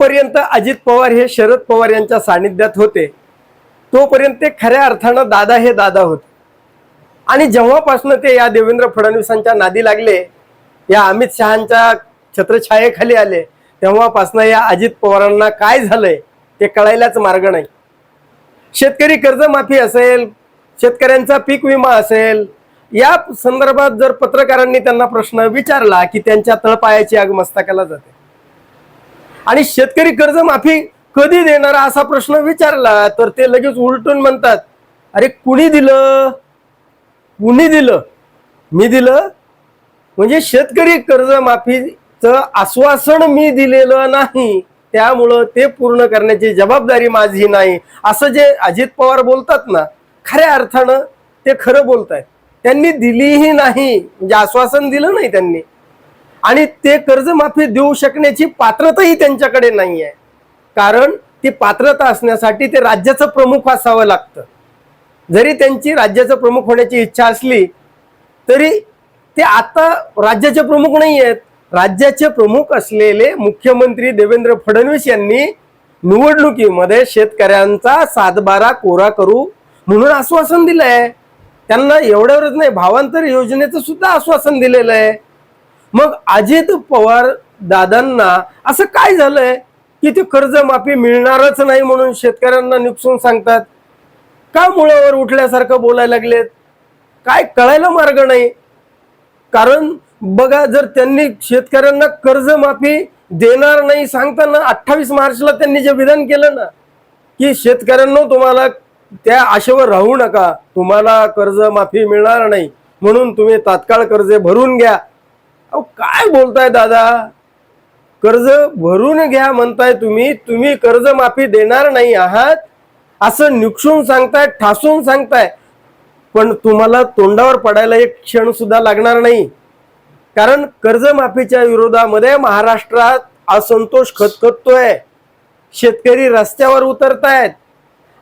जोपर्यंत अजित पवार हे शरद पवार यांच्या सानिध्यात होते तोपर्यंत ते खऱ्या अर्थानं दादा हे दादा होते. आणि जेव्हापासून ते या देवेंद्र फडणवीसांच्या नादी लागले या अमित शहांच्या छत्रछायेखाली आले तेव्हापासून या अजित पवारांना काय झालंय ते कळायलाच मार्ग नाही. शेतकरी कर्जमाफी असेल शेतकऱ्यांचा पीक विमा असेल या संदर्भात जर पत्रकारांनी त्यांना प्रश्न विचारला की त्यांच्या तळपायाची आग मस्तकाला जाते. आणि शेतकरी कर्जमाफी कधी देणार असा प्रश्न विचारला तर ते लगेच उलटून म्हणतात अरे कुणी दिलं? कुणी दिलं? मी दिलं? म्हणजे शेतकरी कर्जमाफीचं आश्वासन मी दिलेलं नाही. त्यामुळं ते पूर्ण करण्याची जबाबदारी माझी नाही. असं जे अजित पवार बोलतात ना खऱ्या अर्थानं ते खरं बोलत आहे त्यांनी दिलीही नाही. म्हणजे आश्वासन दिलं नाही त्यांनी. आणि ते कर्जमाफी देऊ शकण्याची पात्रताही त्यांच्याकडे नाही आहे कारण ती पात्रता असण्यासाठी ते राज्याचं प्रमुख असावं लागतं. जरी त्यांची राज्याचं प्रमुख होण्याची इच्छा असली तरी ते आता राज्याचे प्रमुख नाही आहेत राज्याचे प्रमुख असलेले मुख्यमंत्री देवेंद्र फडणवीस यांनी निवडणुकीमध्ये शेतकऱ्यांचा सातबारा कोरा करू म्हणून आश्वासन दिलं आहे त्यांना एवढ्यावरच नाही भावांतर योजनेचं सुद्धा आश्वासन दिलेलं आहे. मग अजित पवार दादांना असं काय झालंय की ते कर्जमाफी मिळणारच नाही म्हणून शेतकऱ्यांना निपसून सांगतात? का मुळावर उठल्यासारखं बोलायला लागलेत? काय कळायला मार्ग नाही. कारण बघा जर त्यांनी शेतकऱ्यांना कर्जमाफी देणार नाही सांगताना अठ्ठावीस मार्चला त्यांनी जे विधान केलं ना की शेतकऱ्यांना तुम्हाला त्या आशेवर राहू नका. तुम्हाला कर्जमाफी मिळणार नाही. म्हणून तुम्ही तात्काळ कर्जे भरून घ्या. अहो काय बोलताय दादा? कर्ज भरून घ्या म्हणताय तुम्ही तुम्ही कर्जमाफी देणार नाही आहात? असं निक्षून सांगताय ठासून सांगताय. पण तुम्हाला तोंडावर पडायला एक क्षण सुद्धा लागणार नाही. कारण कर्जमाफीच्या विरोधामध्ये महाराष्ट्रात असंतोष खतखततोय. शेतकरी रस्त्यावर उतरतायत.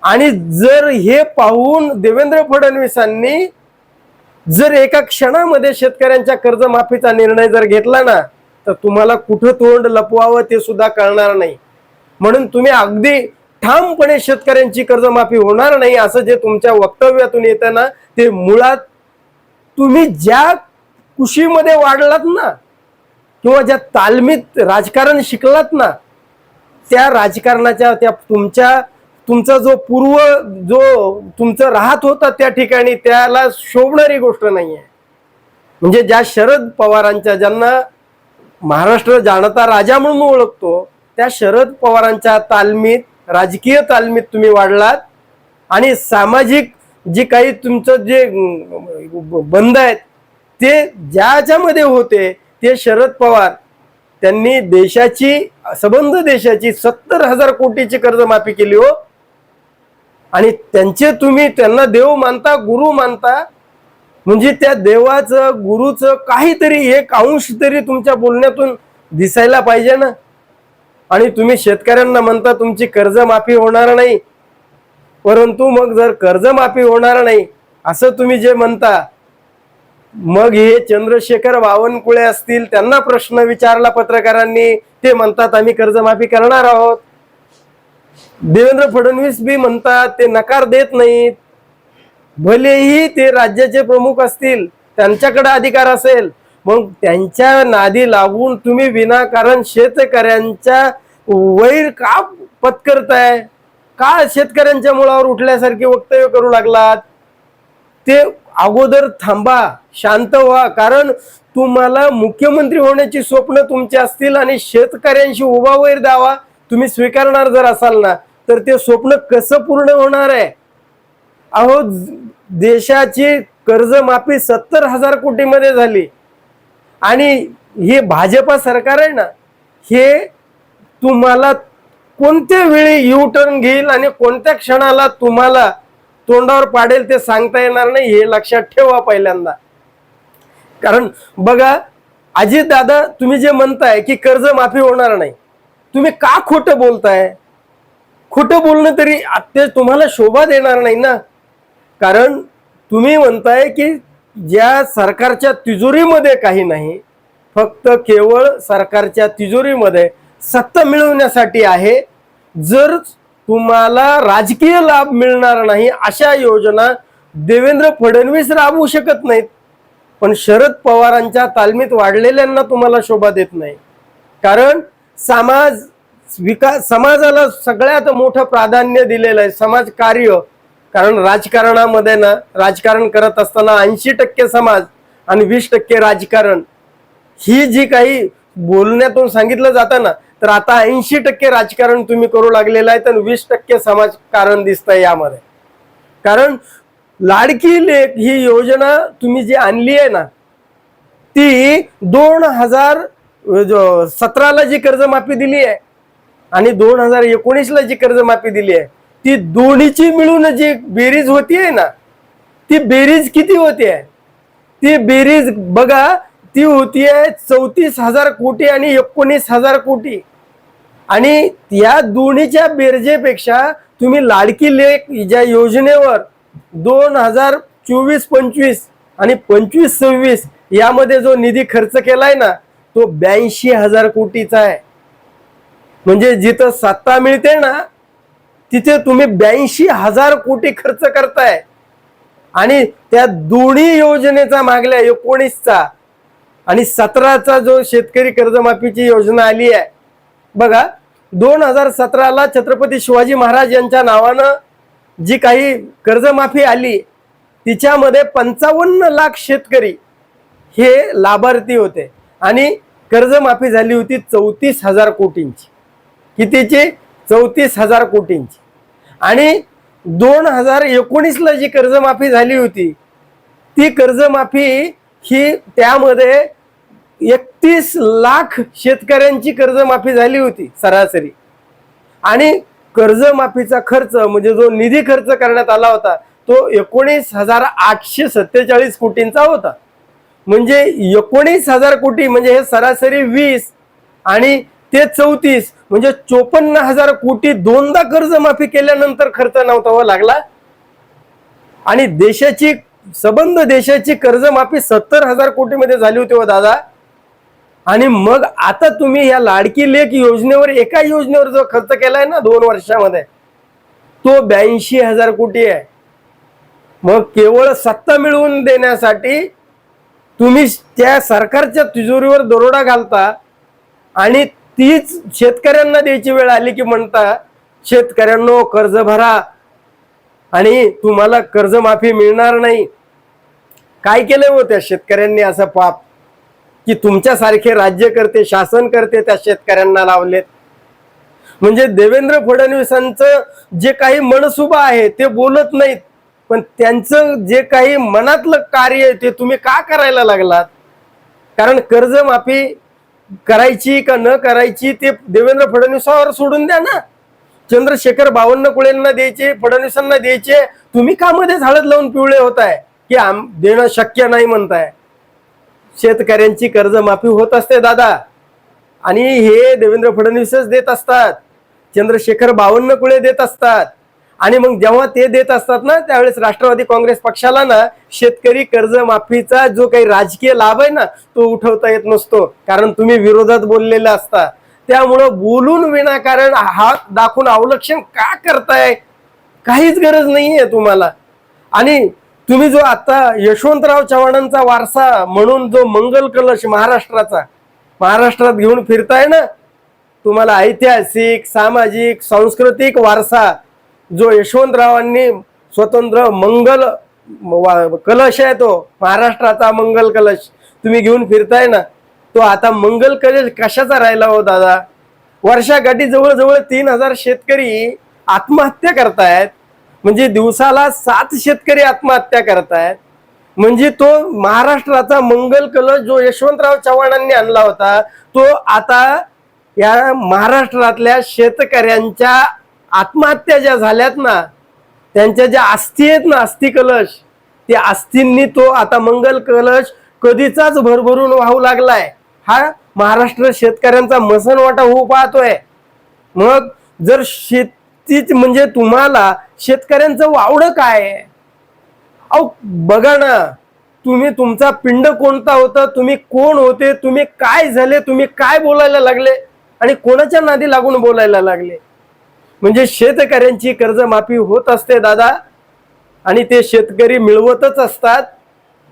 आणि जर हे पाहून देवेंद्र फडणवीसांनी जर एका क्षणामध्ये शेतकऱ्यांच्या कर्जमाफीचा निर्णय जर घेतला ना तर तुम्हाला कुठं तोंड लपवावं ते सुद्धा कळणार नाही. म्हणून तुम्ही अगदी ठामपणे शेतकऱ्यांची कर्जमाफी होणार नाही असं जे तुमच्या वक्तव्यातून येतं ना ते मुळात तुम्ही ज्या कुशीमध्ये वाढलात ना किंवा ज्या तालमीत राजकारण शिकलात ना त्या राजकारणाच्या त्या तुमच्या तुमचा जो पूर्व जो तुमचं राहत होता त्या ठिकाणी त्याला शोभणारी गोष्ट नाही आहे म्हणजे ज्या शरद पवारांच्या ज्यांना महाराष्ट्र जाणता राजा म्हणून ओळखतो त्या शरद पवारांच्या तालमीत राजकीय तालमीत तुम्ही वाढलात. आणि सामाजिक जे काही तुमचं जे बंद बंध आहेत ते ज्याच्यामध्ये होते ते शरद पवार त्यांनी देशाची सबंध देशाची सत्तर हजार कोटीची कर्जमाफी केली हो. आणि त्यांचे तुम्ही त्यांना देव मानता गुरु मानता म्हणजे त्या देवाचं गुरुचं काहीतरी एक अंश तरी तुमच्या बोलण्यातून दिसायला पाहिजे ना? आणि तुम्ही शेतकऱ्यांना म्हणता तुमची कर्जमाफी होणार नाही. परंतु मग जर कर्जमाफी होणार नाही असं तुम्ही जे म्हणता मग हे चंद्रशेखर बावनकुळे असतील त्यांना प्रश्न विचारला पत्रकारांनी ते म्हणतात आम्ही कर्जमाफी करणार आहोत. देवेंद्र फडणवीस बी म्हणतात ते नकार देत नाहीत. भलेही ते राज्याचे प्रमुख असतील त्यांच्याकडे अधिकार असेल मग त्यांच्या नादी लागून तुम्ही विनाकारण शेतकऱ्यांच्या वैर का पत्करताय? का शेतकऱ्यांच्या मुळावर उठल्यासारखे वक्तव्य करू लागलात? ते अगोदर थांबा शांत व्हा कारण तुम्हाला मुख्यमंत्री होण्याची स्वप्न तुमची असतील आणि शेतकऱ्यांशी उभा वैर द्यावा. तुम्ही स्वीकारणार जर असाल ना तर ते स्वप्न कसं पूर्ण होणार आहे? अहो देशाची कर्जमाफी सत्तर हजार कोटीमध्ये झाली. आणि हे भाजपा सरकार आहे ना हे तुम्हाला कोणत्या वेळी यू टर्न घेईल आणि कोणत्या क्षणाला तुम्हाला तोंडावर पाडेल ते सांगता येणार नाही हे लक्षात ठेवा पहिल्यांदा. कारण बघा अजित दादा तुम्ही जे म्हणताय की कर्ज माफी होणार नाही तुम्ही का खोटं बोलताय? खोटं बोलणं तरी ते तुम्हाला शोभा देणार नाही ना? कारण तुम्ही म्हणताय की ज्या सरकारच्या तिजोरीमध्ये काही नाही फक्त केवळ सरकारच्या तिजोरीमध्ये सत्ता मिळवण्यासाठी आहे. जर तुम्हाला राजकीय लाभ मिळणार नाही अशा योजना देवेंद्र फडणवीस राबवू शकत नाहीत. पण शरद पवारांच्या तालमीत वाढलेल्यांना तुम्हाला शोभा देत नाही. कारण समाज विकास समाजाला सगळ्यात मोठं प्राधान्य दिलेलं आहे समाज कार्य कारण राजकारणामध्ये ना राजकारण करत असताना ऐंशी टक्के समाज आणि वीस टक्के राजकारण. ही जी काही बोलण्यातून सांगितलं जातं ना तर आता ऐंशी टक्के राजकारण तुम्ही करू लागलेलं आहे तर वीस टक्के समाजकारण दिसतंय यामध्ये. कारण लाडकी लेख ही योजना तुम्ही जी आणली आहे ना ती दोन हजार सतराला जी कर्जमाफी दिली आहे आणि दोन हजार एकोणीसला जी कर्जमाफी दिली आहे ती दोन्हीची मिळून जी बेरीज होतीये ना ती बेरीज किती होती आहे ती बेरीज बघा ती होती आहे चौतीस हजार कोटी आणि एकोणीस हजार कोटी. आणि या दोन्हीच्या बेरजेपेक्षा तुम्ही लाडकी लेख ज्या योजनेवर दोन हजार चोवीस पंचवीस आणि पंचवीस सव्वीस यामध्ये जो निधी खर्च केलाय ना तो ब्याऐंशी हजार कोटीचा आहे. म्हणजे जिथं सत्ता मिळते ना तिथे तुम्ही ब्याऐंशी हजार कोटी खर्च करताय. आणि त्या दोन्ही योजनेचा मागल्या एकोणीसचा आणि सतराचा जो शेतकरी कर्जमाफीची योजना आली आहे. बघा दोन हजार सतराला छत्रपती शिवाजी महाराज यांच्या नावानं जी काही कर्जमाफी आली तिच्यामध्ये पंचावन्न लाख शेतकरी हे लाभार्थी होते. आणि कर्जमाफी झाली होती चौतीस हजार कोटींची. कितीची? चौतीस हजार कोटींची. आणि दोन हजार एकोणीसला जी कर्जमाफी झाली होती ती कर्जमाफी ही त्यामध्ये एकतीस लाख शेतकऱ्यांची कर्जमाफी झाली होती सरासरी. आणि कर्जमाफीचा खर्च म्हणजे जो निधी खर्च करण्यात आला होता तो एकोणीस हजार आठशे सत्तेचाळीस कोटींचा होता. म्हणजे एकोणीस हजार कोटी म्हणजे हे सरासरी वीस आणि ते चौतीस म्हणजे चोपन्न हजार कोटी दोनदा कर्जमाफी केल्यानंतर खर्च नव्हता हो, लागला. आणि देशाची सबंध देशाची कर्जमाफी सत्तर हजार कोटीमध्ये झाली होती हो दादा. आणि मग आता तुम्ही या लाडकी लेख योजनेवर एका योजनेवर जो खर्च केलाय ना दोन वर्षामध्ये तो ब्याऐंशी हजार कोटी आहे. मग केवळ सत्ता मिळवून देण्यासाठी तुम्ही त्या सरकारच्या तिजोरीवर दरोडा घालता आणि तीच शेतकऱ्यांना द्यायची वेळ आली की म्हणता शेतकऱ्यांनो कर्ज भरा आणि तुम्हाला कर्जमाफी मिळणार नाही. काय केलं हो त्या शेतकऱ्यांनी असं पाप? की तुमच्यासारखे राज्यकर्ते शासन करते त्या शेतकऱ्यांना लावलेत. म्हणजे देवेंद्र फडणवीसांचं जे काही मनसुबा आहे ते बोलत नाहीत. पण त्यांचं जे काही मनातलं कार्य आहे ते तुम्ही का करायला लागलात? कारण कर्जमाफी करायची का न करायची ते देवेंद्र फडणवीसावर सोडून द्या ना. चंद्रशेखर बावन्नकुळेंना द्यायचे फडणवीसांना द्यायचे. तुम्ही का मध्ये हळद लावून पिवळे होत आहे की आम देणं शक्य नाही म्हणताय. शेतकऱ्यांची कर्जमाफी होत असते दादा. आणि हे देवेंद्र फडणवीसच देत असतात. चंद्रशेखर बावन्नकुळे देत असतात. आणि मग जेव्हा ते देत असतात ना त्यावेळेस राष्ट्रवादी काँग्रेस पक्षाला ना शेतकरी कर्जमाफीचा जो काही राजकीय लाभ आहे ना तो उठवता येत नसतो. कारण तुम्ही विरोधात बोललेला असता. त्यामुळं बोलून विनाकारण हात दाखवून अवलक्षण का करताय? काहीच गरज नाहीये तुम्हाला. आणि तुम्ही जो आता यशवंतराव चव्हाणांचा वारसा म्हणून जो मंगल कलश महाराष्ट्राचा महाराष्ट्रात घेऊन फिरताय ना तुम्हाला ऐतिहासिक सामाजिक सांस्कृतिक वारसा जो यशवंतरावांनी स्वतंत्र मंगल वा- कलश आहे तो महाराष्ट्राचा मंगल कलश. तुम्ही घेऊन फिरताय ना तो आता मंगल कलश कशाचा राहिला हो दादा? वर्षाकाठी जवळजवळ तीन हजार शेतकरी आत्महत्या करतायत. म्हणजे दिवसाला सात शेतकरी आत्महत्या करतायत. म्हणजे तो महाराष्ट्राचा मंगल कलश जो यशवंतराव चव्हाणांनी आणला होता तो आता या महाराष्ट्रातल्या शेतकऱ्यांच्या आत्महत्या ज्या झाल्यात ना त्यांच्या ज्या अस्थी आहेत ना अस्थि कलश त्या अस्थींनी तो आता मंगल कलश कधीचाच भरभरून वाहू लागलाय. हा महाराष्ट्र शेतकऱ्यांचा मसन वाटा होऊ पाहतोय. मग जर शेतीच म्हणजे तुम्हाला शेतकऱ्यांचं वावडं काय? आहे? अहो बघा ना तुम्ही तुमचा पिंड कोणता होता तुम्ही कोण होते तुम्ही काय झाले तुम्ही काय बोलायला लागले आणि कोणाच्या नादी लागून बोलायला लागले? म्हणजे शेतकऱ्यांची कर्जमाफी होत असते दादा. आणि ते शेतकरी मिळवतच असतात.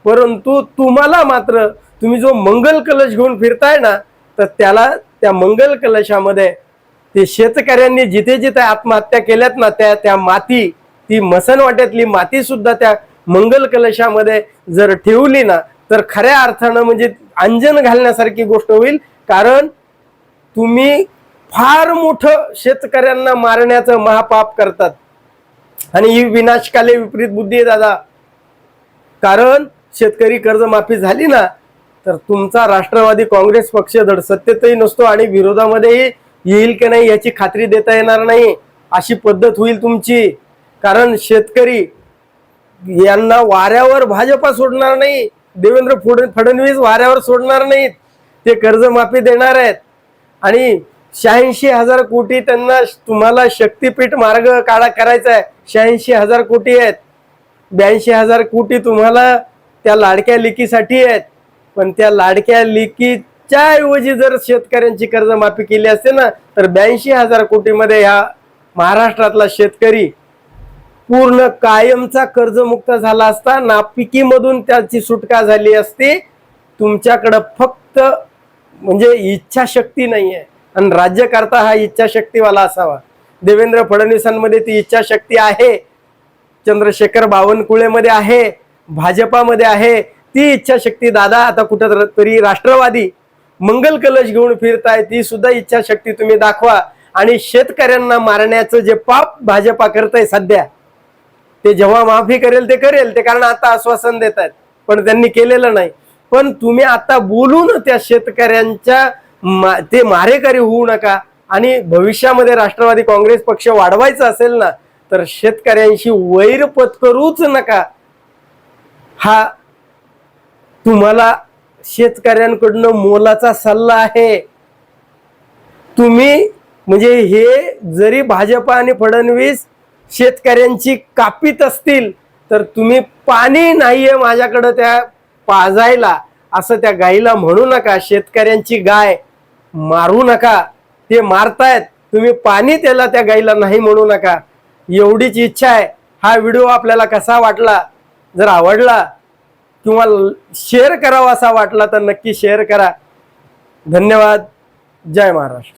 परंतु तुम्हाला मात्र तुम्ही जो मंगल कलश घेऊन फिरताय ना तर त्याला त्या मंगल कलशामध्ये ते शेतकऱ्यांनी जिथे जिथे आत्महत्या केल्यात ना त्या त्या माती ती मसन वाट्यातली माती सुद्धा त्या मंगल कलशामध्ये जर ठेवली ना तर खऱ्या अर्थानं म्हणजे अंजन घालण्यासारखी गोष्ट होईल. कारण तुम्ही फार मोठं शेतकऱ्यांना मारण्याचं महापाप करतात. आणि ही विनाशकाले विपरीत बुद्धी आहे दादा. कारण शेतकरी कर्जमाफी झाली ना तर तुमचा राष्ट्रवादी काँग्रेस पक्ष धड सत्तेतही नसतो आणि विरोधामध्येही येईल की नाही याची खात्री देता येणार नाही अशी पद्धत होईल तुमची. कारण शेतकरी यांना वाऱ्यावर भाजपा सोडणार नाही देवेंद्र फडणवीस वाऱ्यावर सोडणार नाहीत. ते कर्जमाफी देणार आहेत. आणि शहाऐंशी हजार कोटी त्यांना तुम्हाला शक्तीपीठ मार्ग काढा करायचा आहे शहाऐंशी हजार कोटी आहेत. ब्याऐंशी हजार कोटी तुम्हाला त्या लाडक्या लेकीसाठी आहेत. पण त्या लाडक्या लेकीच्या ऐवजी जर शेतकऱ्यांची कर्जमाफी केली असते ना तर ब्याऐंशी हजार कोटीमध्ये ह्या महाराष्ट्रातला शेतकरी पूर्ण कायमचा कर्जमुक्त झाला असता नापिकीमधून त्याची सुटका झाली असती तुमच्याकडं फक्त म्हणजे इच्छाशक्ती नाही आहे आणि राज्यकर्ता हा इच्छाशक्तीवाला असावा. देवेंद्र फडणवीसांमध्ये ती इच्छाशक्ती आहे. चंद्रशेखर बावनकुळेमध्ये आहे. भाजपामध्ये आहे. ती इच्छाशक्ती दादा आता कुठं तरी राष्ट्रवादी. मंगल कलश घेऊन फिरताय ती सुद्धा इच्छाशक्ती तुम्ही दाखवा. आणि शेतकऱ्यांना मारण्याचं जे पाप भाजपा करताय सध्या ते जेव्हा माफी करेल ते करेल. ते कारण आता आश्वासन देत आहेत पण त्यांनी केलेलं नाही. पण तुम्ही आता बोलून त्या शेतकऱ्यांच्या मा- ते मारेकरी होऊ नका. आणि भविष्यामध्ये राष्ट्रवादी काँग्रेस पक्ष वाढवायचा असेल ना तर शेतकऱ्यांशी वैर पत्करूच नका. हा तुम्हाला शेतकऱ्यांकडनं मोलाचा सल्ला आहे. तुम्ही म्हणजे हे जरी भाजप आणि फडणवीस शेतकऱ्यांची कापीत असतील तर तुम्ही पाणी नाहीये माझ्याकडं त्या पाजायला असं त्या गाईला म्हणू नका. शेतकऱ्यांची गाय मारू नका. ते मारतायत. तुम्ही पाणी त्याला त्या गाईला नाही म्हणू नका. एवढीच इच्छा आहे. हा व्हिडिओ आपल्याला कसा वाटला? जर आवडला किंवा शेअर करावा असा वाटला तर नक्की शेअर करा. धन्यवाद. जय महाराष्ट्र.